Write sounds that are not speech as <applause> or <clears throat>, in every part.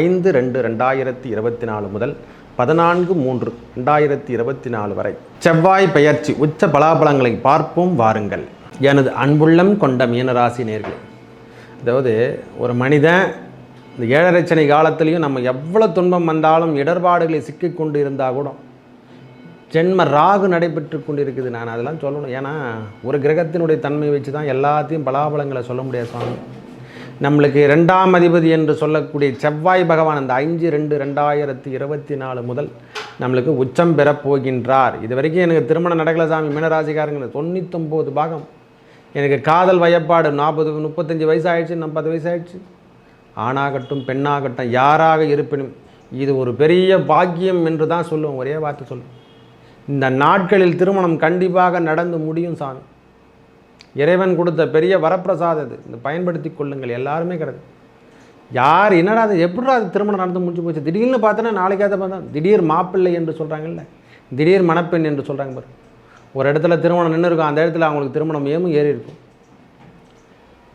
ஐந்து ரெண்டு ரெண்டாயிரத்தி இருபத்தி நாலு முதல் பதினான்கு மூன்று ரெண்டாயிரத்தி இருபத்தி நாலு வரை. செவ்வாய் பெயர்ச்சி உச்ச பலாபலங்களை பார்ப்போம் வாருங்கள். எனது அன்புள்ளம் கொண்ட மீனராசி நேர்கள் அதாவது ஒரு மனிதன் இந்த ஏழரைச்சனை காலத்துலேயும் நம்ம எவ்வளோ துன்பம் வந்தாலும் இடர்பாடுகளை சிக்கிக்கொண்டு இருந்தால் கூட ஜென்ம ராகு நடைபெற்று கொண்டு இருக்குது நான் அதெல்லாம் சொல்லணும். ஏன்னா ஒரு கிரகத்தினுடைய தன்மை வச்சு தான் எல்லாத்தையும் பலாபலங்களை சொல்ல முடியாது சுவாமி. நம்மளுக்கு ரெண்டாம் அதிபதி என்று சொல்லக்கூடிய செவ்வாய் பகவான் அந்த அஞ்சு ரெண்டு ரெண்டாயிரத்தி இருபத்தி நாலு முதல் நம்மளுக்கு உச்சம் பெறப்போகின்றார் இது வரைக்கும் எனக்கு திருமணம் நடக்கல சாமி மீனராசிக்காரங்க தொண்ணூத்தொம்பது பாகம். எனக்கு காதல் வயப்பாடு நாற்பது முப்பத்தஞ்சு வயசு ஆயிடுச்சு நாற்பது வயசு ஆயிடுச்சு ஆணாகட்டும் பெண்ணாகட்டும் யாராக இருப்பினும் இது ஒரு பெரிய பாக்கியம் என்று தான் சொல்லுவோம் ஒரே வார்த்தை சொல்லுவோம். இந்த நாட்களில் திருமணம் கண்டிப்பாக நடந்து முடியும் சாமி. இறைவன் கொடுத்த பெரிய வரப்பிரசாதம் இது இந்த பயன்படுத்தி கொள்ளுங்கள். எல்லாருமே கிடையாது யார் என்னடா அது? எப்படிடா அது திருமணம் நடந்து முடிஞ்சு போச்சு? திடீர்னு பார்த்தோன்னா நாளைக்காக பார்த்தா திடீர் மாப்பிள்ளை என்று சொல்கிறாங்கல்ல திடீர் மணப்பெண் என்று சொல்கிறாங்க பாரு. ஒரு இடத்துல திருமணம் நின்று இருக்கும் அந்த இடத்துல அவங்களுக்கு திருமணம் ஏமும் ஏறி இருக்கும்.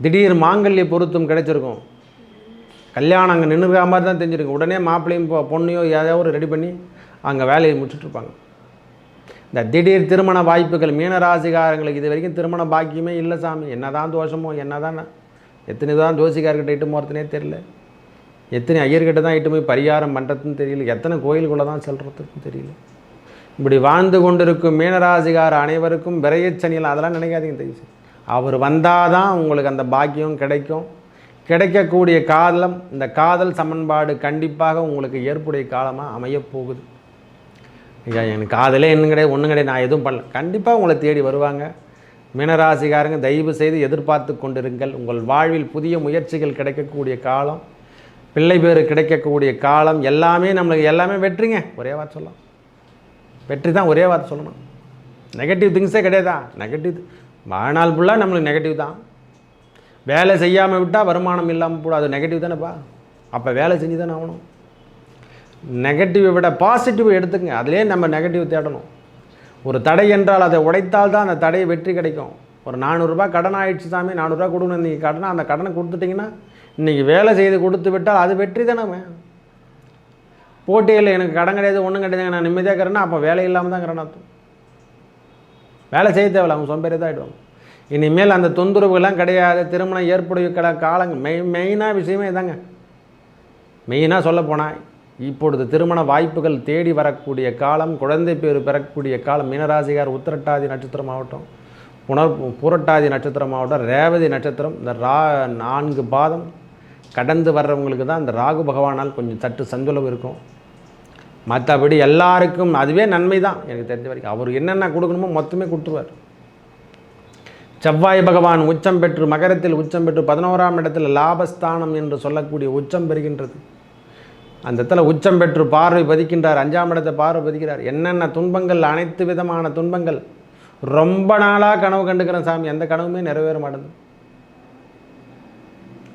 திடீர் மாங்கல்ய பொருத்தம் கிடைச்சிருக்கும். கல்யாணம் அங்கே நின்றுக்கிற மாதிரி தான் தெரிஞ்சிருக்கும் உடனே மாப்பிள்ளையும் பொண்ணையோ ஏதாவது ஒரு ரெடி பண்ணி அங்கே வேலையை முடிச்சுட்ருப்பாங்க இந்த திடீர் திருமண வாய்ப்புகள் மீனராசிகாரங்களுக்கு இது வரைக்கும் திருமண பாக்கியமே இல்லை சாமி. என்னதான் தோஷமோ என்னதான் எத்தனை தான் ஜோசிக்கார்கிட்ட இட்டு போகிறதுனே தெரில எத்தனை ஐயர்கிட்ட தான் இட்டு போய் பரிகாரம் பண்ணுறதுன்னு தெரியல. எத்தனை கோயிலுக்குள்ளே தான் செல்கிறதுக்கும் தெரியல. இப்படி வாழ்ந்து கொண்டிருக்கும் மீனராசிகார அனைவருக்கும் விரையச்சனியில் அதெல்லாம் நினைக்காதீங்க தெரியுது அவர் வந்தால் தான் உங்களுக்கு அந்த பாக்கியம் கிடைக்கும். கிடைக்கக்கூடிய காலம் இந்த காதல் சமன்பாடு கண்டிப்பாக உங்களுக்கு ஏற்புடைய காலமாக அமையப் போகுது. ஐயா எனக்கு காதலே என்ன கிடையாது ஒன்றும் கிடையாது நான் எதுவும் பண்ணல. கண்டிப்பாக உங்களை தேடி வருவாங்க. மினராசிகாரங்க தயவு செய்து எதிர்பார்த்து கொண்டிருங்கள். உங்கள் வாழ்வில் புதிய முயற்சிகள் கிடைக்கக்கூடிய காலம் பிள்ளை பேர் கிடைக்கக்கூடிய காலம் எல்லாமே நம்மளுக்கு எல்லாமே வெற்றிங்க. ஒரே வார்த்தை சொல்லலாம் வெற்றி தான் ஒரே வார்த்தை சொல்லணும். நெகட்டிவ் திங்ஸே கிடையாதா? நெகட்டிவ் வாழ்நாள் ஃபுல்லாக நம்மளுக்கு நெகட்டிவ் தான். வேலை செய்யாமல் விட்டால் வருமானம் இல்லாமல் கூட அது நெகட்டிவ் தானேப்பா. அப்போ வேலை செஞ்சு தானே ஆகணும். நெகட்டிவை விட பாசிட்டிவ் எடுத்துங்க அதிலே நம்ம நெகட்டிவ் தேடணும். ஒரு தடை என்றால் அதை உடைத்தால் தான் அந்த தடையை வெற்றி கிடைக்கும். ஒரு நானூறுரூபா கடன் ஆயிடுச்சு சாமி நானூறுரூவா கொடுக்கணும் இன்றைக்கி கடனை அந்த கடனை கொடுத்துட்டிங்கன்னா இன்றைக்கி வேலை செய்து கொடுத்து விட்டால் அது வெற்றி தானே போட்டியில் எனக்கு கடன் கிடையாது ஒன்றும் கிடையாதுங்க. நான் நிம்மதியாக இருக்கிறேன்னா அப்போ வேலை இல்லாமல் தான் கடன் அர்த்தம். வேலை செய்ய தேவையில்ல அவங்க சொம்பேறி தான் ஆகிடுவாங்க இனிமேல் அந்த தொந்தரவுகள்லாம் கிடையாது திருமணம் ஏற்புடைய காலங்கள். காலங்க மெய் மெயினாக விஷயமே இதாங்க. மெயினாக சொல்ல போனால் இப்பொழுது திருமண வாய்ப்புகள் தேடி வரக்கூடிய காலம் குழந்தை பேர் பெறக்கூடிய காலம் மீனராசிகார் உத்திரட்டாதி நட்சத்திரம் ஆகட்டும் புனர் பூரட்டாதி நட்சத்திரம் ஆகட்டும் ரேவதி நட்சத்திரம் இந்த ரா நான்கு பாதம் கடந்து வர்றவங்களுக்கு தான் இந்த ராகு பகவானால் கொஞ்சம் சற்று சந்துளவு இருக்கும். மற்றபடி எல்லாருக்கும் அதுவே நன்மை தான். எனக்கு தெரிஞ்ச வரைக்கும் அவர் என்னென்ன கொடுக்கணுமோ மொத்தமே கொடுத்துருவார். செவ்வாய் பகவான் உச்சம் பெற்று மகரத்தில் உச்சம் பெற்று பதினோராம் இடத்தில் லாபஸ்தானம் என்று சொல்லக்கூடிய உச்சம் பெறுகின்றது. அந்த இடத்துல உச்சம் பெற்று பார்வை பதிக்கின்றார் அஞ்சாம் இடத்தை பார்வை பதிக்கிறார். என்னென்ன துன்பங்கள் அனைத்து விதமான துன்பங்கள். ரொம்ப நாளாக கனவு கண்டுக்கிறேன் சாமி எந்த கனவுமே நிறைவேற மாட்டேங்குது.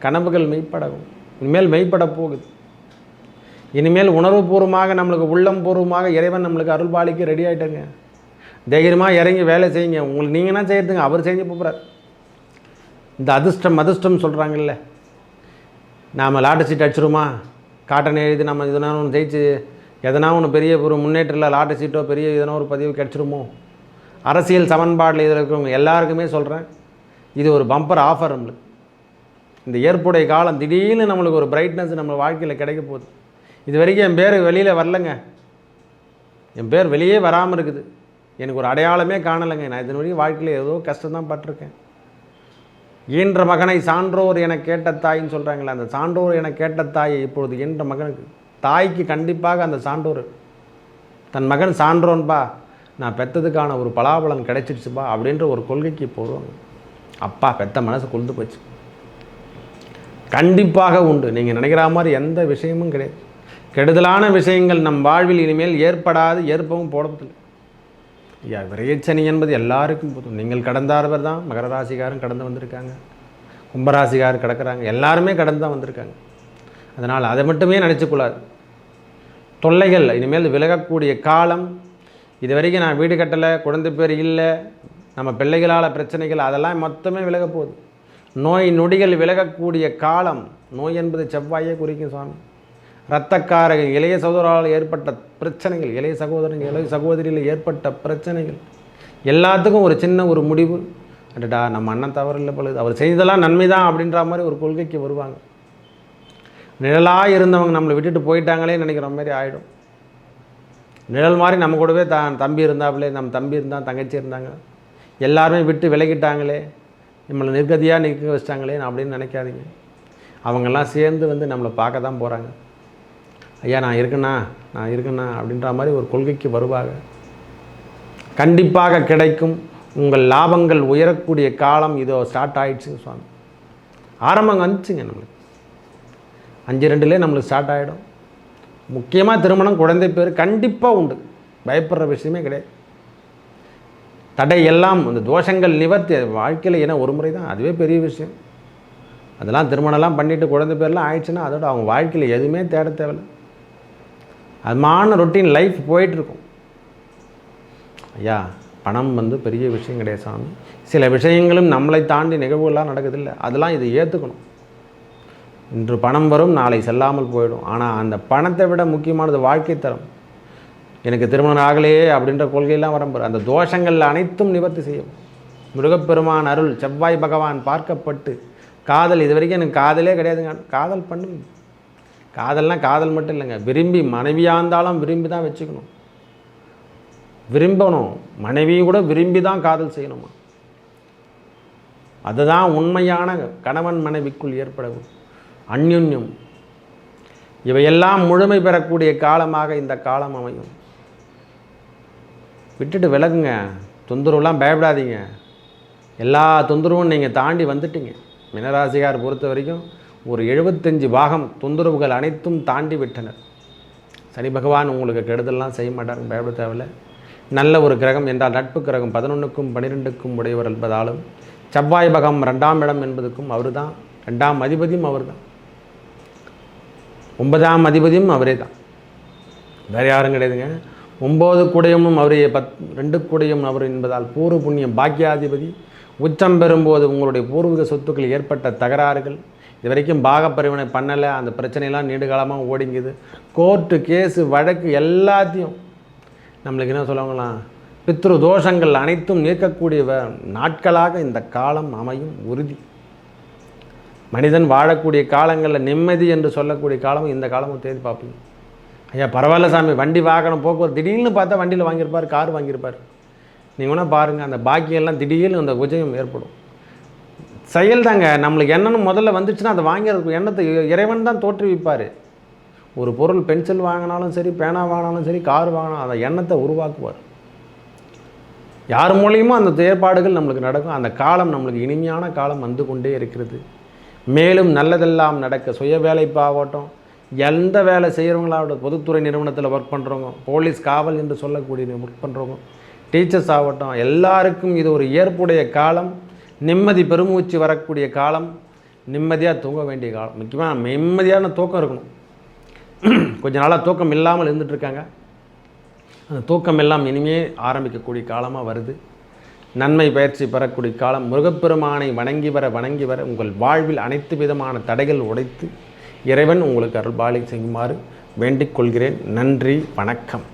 கனவுகள் மெய்ப்படவும் இனிமேல் மெய்ப்பட போகுது. இனிமேல் உணர்வுபூர்வமாக நம்மளுக்கு உள்ளம் பூர்வமாக இறைவன் நம்மளுக்கு அருள்பாலிக்கு ரெடி ஆகிட்டங்க தைரியமாக இறங்கி வேலை செய்யுங்க. உங்களுக்கு என்ன செய்யறதுங்க? அவர் செஞ்சு போகிறார் இந்த அதிர்ஷ்டம் அதிர்ஷ்டம் சொல்கிறாங்கல்ல நாம் லாட்டர் சீட் அடிச்சிருமா காட்டன் எழுதி நம்ம எதனா ஒன்று ஜெயிச்சு எதனா ஒன்று பெரிய ஒரு இல்லை லாட்டரி சீட்டோ பெரிய எதனா ஒரு பதிவு கிடச்சிருமோ? அரசியல் சமன்பாடில் இதில் இருக்கிறவங்க எல்லாருக்குமே சொல்கிறேன் இது ஒரு பம்பர் ஆஃபர் நம்மளுக்கு இந்த ஏற்புடைய காலம் திடீர்னு நம்மளுக்கு ஒரு பிரைட்னஸ் நம்ம வாழ்க்கையில் கிடைக்க போகுது. இது வரைக்கும் என் பேர் வெளியில் வரலங்க. என் பேர் வெளியே வராமல் இருக்குது. எனக்கு ஒரு அடையாளமே காணலைங்க. நான் இதன் வரைக்கும் வாழ்க்கையில் ஏதோ கஷ்டம் தான் பட்டிருக்கேன். ஈன்ற மகனை சான்றோர் என கேட்ட தாயின்னு சொல்கிறாங்களே அந்த சான்றோர் என கேட்ட தாயை இப்பொழுது ஈன்ற மகனுக்கு தாய்க்கு கண்டிப்பாக அந்த சான்றோர் தன் மகன் சான்றோன்பா நான் பெற்றதுக்கான ஒரு பலாபலன் கிடைச்சிடுச்சுப்பா அப்படின்ற ஒரு கொள்கைக்கு போடுவாங்க அப்பா பெத்த மனசு கொழுந்து போச்சு. கண்டிப்பாக உண்டு. நீங்கள் நினைக்கிற மாதிரி எந்த விஷயமும் கிடையாது. கெடுதலான விஷயங்கள் நம் வாழ்வில் இனிமேல் ஏற்படாது ஏற்பவும் போடப்பதில்லை ஐயா விரையச்சனி என்பது எல்லாருக்கும் பொது நீங்கள் கடந்தார்வர் தான் மகர ராசிக்காரும் கடந்து வந்திருக்காங்க. கும்பராசிக்கார் கிடக்கிறாங்க. எல்லாருமே கடந்து தான் வந்திருக்காங்க. அதனால் அதை மட்டுமே நினச்சிக்கூடாது தொல்லைகள் இனிமேல் விலகக்கூடிய காலம். இது வரைக்கும் நான் வீடு கட்டலை குழந்தை பேர் இல்லை நம்ம பிள்ளைகளால் பிரச்சனைகள் அதெல்லாம் மொத்தமே விலக போகுது. நோய் நொடிகள் விலகக்கூடிய காலம். நோய் என்பது செவ்வாயே குறிக்கும் சுவாமி. இரத்தக்காரக இளைய சகோதரால் ஏற்பட்ட பிரச்சனைகள் இளைய சகோதரன் இளைய சகோதரியில் ஏற்பட்ட பிரச்சனைகள் எல்லாத்துக்கும் ஒரு சின்ன ஒரு முடிவு. அடடா நம்ம அண்ணன் தவறு இல்லை பொழுது அவர் செய்ததெல்லாம் நன்மை தான் அப்படின்ற மாதிரி ஒரு கொள்கைக்கு வருவாங்க. நிழலாக இருந்தவங்க நம்மளை விட்டுட்டு போயிட்டாங்களே நினைக்கிற மாதிரி ஆகிடும் நிழல் மாதிரி நம்ம கூடவே தான் தம்பி இருந்தாப்புலே நம்ம தம்பி இருந்தான் தங்கச்சி இருந்தாங்க. எல்லாருமே விட்டு விலகிட்டாங்களே. நம்மளை நிர்கதியாக நிற்க வச்சிட்டாங்களே அப்படின்னு நினைக்காதீங்க. அவங்கெல்லாம் சேர்ந்து வந்து நம்மளை பார்க்க தான் போகிறாங்க ஐயா நான் இருக்கேண்ணா நான் இருக்கேண்ணா அப்படின்ற மாதிரி ஒரு கொள்கைக்கு வருவாங்க. கண்டிப்பாக கிடைக்கும். உங்கள் லாபங்கள் உயரக்கூடிய காலம் இதோ ஸ்டார்ட் ஆகிடுச்சுங்க சுவாமி. ஆரம்பம் வந்துச்சுங்க நம்மளுக்கு. அஞ்சு ரெண்டுலேயே நம்மளுக்கு ஸ்டார்ட் ஆகிடும் முக்கியமாக திருமணம் குழந்தை பேர் கண்டிப்பாக உண்டு. பயப்படுற விஷயமே கிடையாது. தடை எல்லாம் அந்த தோஷங்கள் நிவர்த்தி வாழ்க்கையில் ஏன்னா ஒரு முறை தான் அதுவே பெரிய விஷயம். அதெல்லாம் திருமணம்லாம் பண்ணிவிட்டு குழந்தை பேர்லாம் ஆயிடுச்சுன்னா அதோட அவங்க வாழ்க்கையில் எதுவுமே தேட தேவையில்லை. அதுமான ரொட்டீன் லைஃப் போயிட்டுருக்கும். ஐயா பணம் வந்து பெரிய விஷயம் கிடையாது சாமி. சில விஷயங்களும் நம்மளை தாண்டி நிகழ்வுகள்லாம் நடக்குதில்ல. அதெல்லாம் இதை ஏற்றுக்கணும் இன்று பணம் வரும் நாளை செல்லாமல் போயிடும். ஆனால் அந்த பணத்தை விட முக்கியமானது வாழ்க்கை தரம். எனக்கு திருமணம் ஆகலையே அப்படின்ற கொள்கையெல்லாம் வரம்பு. அந்த தோஷங்கள் அனைத்தும் நிவர்த்தி செய்யும். முருகப்பெருமான் அருள் செவ்வாய் பகவான் பார்க்கப்பட்டு காதல் இது வரைக்கும் எனக்கு காதலே கிடையாதுங்க. காதல் பண்ணுங்க. காதல்னால் காதல் மட்டும் இல்லைங்க. விரும்பி மனைவியாக இருந்தாலும் விரும்பி தான் வச்சுக்கணும். விரும்பணும். மனைவியும் கூட விரும்பி தான் காதல் செய்யணுமா? அதுதான் உண்மையான கணவன் மனைவிக்குள் ஏற்படவும் அந்யுன்யம். இவையெல்லாம் முழுமை பெறக்கூடிய காலமாக இந்த காலம் அமையும். விட்டுட்டு விலகுங்க. தொந்தரவுலாம் பயப்படாதீங்க. எல்லா தொந்தரவும் நீங்கள் தாண்டி வந்துட்டீங்க. மினராசிகார் பொறுத்த வரைக்கும் ஒரு எழுபத்தஞ்சு பாகம் தொந்தரவுகள் அனைத்தும் தாண்டி விட்டனர் சனி பகவான் உங்களுக்கு கெடுதல்லாம் செய்ய மாட்டார் பயப்பட தேவையில்லை. நல்ல ஒரு கிரகம் என்றால் நட்பு கிரகம் பதினொன்றுக்கும் பன்னிரெண்டுக்கும் உடையவர் என்பதாலும் செவ்வாய் பகம் ரெண்டாம் இடம் என்பதுக்கும் அவர் தான் ரெண்டாம் அதிபதியும் அவர் தான் ஒன்பதாம் அதிபதியும் அவரே தான் வேறு யாரும் கிடையாதுங்க. ஒம்பது கூடையமும் அவரே பத் ரெண்டு கூடையும் அவர் என்பதால் பூர்வ புண்ணியம் பாக்கியாதிபதி. உச்சம் பெறும்போது உங்களுடைய பூர்வீக சொத்துக்கள் ஏற்பட்ட தகராறுகள் இது வரைக்கும் பாகப்பரிவினை பண்ணலை. அந்த பிரச்சனையெல்லாம் நீண்ட காலமாக ஓடிங்குது. கோர்ட்டு கேஸு வழக்கு எல்லாத்தையும் நம்மளுக்கு என்ன சொல்லுவாங்களாம் பித்ரு தோஷங்கள் அனைத்தும் நீக்கக்கூடிய வ- நாட்களாக இந்த காலம் அமையும் உறுதி. மனிதன் வாழக்கூடிய காலங்களில் நிம்மதி என்று சொல்லக்கூடிய காலமும் இந்த காலமும் தேடி பார்ப்போம் ஐயா பரவாயில்ல சாமி வண்டி வாகனம் போக்குவரத்து திடீர்னு பார்த்தா வண்டியில் வாங்கியிருப்பார் கார் வாங்கியிருப்பார். நீங்கள் வேணால் பாருங்கள் அந்த பாக்கியெல்லாம் திடீர்னு அந்த உஜயம் ஏற்படும். செயல் தாங்க நம்மளுக்கு என்னென்னு முதல்ல வந்துச்சுன்னா அதை வாங்கிறதுக்கு எண்ணத்தை இறைவன் தான் தோற்றுவிப்பார். ஒரு பொருள் பென்சில் வாங்கினாலும் சரி பேனா வாங்கினாலும் சரி கார் வாங்கினாலும் அந்த எண்ணத்தை உருவாக்குவார். யார் மூலியமோ அந்த ஏற்பாடுகள் நம்மளுக்கு நடக்கும். அந்த காலம் நம்மளுக்கு இனிமையான காலம் வந்து கொண்டே இருக்கிறது. மேலும் நல்லதெல்லாம் நடக்க சுய வேலைப்பாகட்டும் எந்த வேலை செய்கிறவங்களாகட்டும் பொதுத்துறை நிறுவனத்தில் ஒர்க் பண்ணுறவங்க போலீஸ் காவல் என்று சொல்லக்கூடிய ஒர்க் பண்ணுறவங்க டீச்சர்ஸ் ஆகட்டும் எல்லாருக்கும் இது ஒரு ஏற்புடைய காலம். நிம்மதி பெருமூச்சு வரக்கூடிய காலம் நிம்மதியாக தூங்க வேண்டிய காலம். முக்கியமாக நிம்மதியான தூக்கம் இருக்கணும். <clears throat> கொஞ்ச நாளாக தூக்கம் இல்லாமல் இருந்துகிட்ருக்காங்க அந்த தூக்கம் எல்லாம் இனிமே ஆரம்பிக்கக்கூடிய காலமாக வருது. நன்மை பயிற்சி பெறக்கூடிய காலம் முருகப்பெருமானை வணங்கி வர வணங்கி வர உங்கள் வாழ்வில் அனைத்து விதமான தடைகள் உடைத்து இறைவன் உங்களுக்கு அருள்பாலை செய்யுமாறு வேண்டிக் கொள்கிறேன். நன்றி வணக்கம்.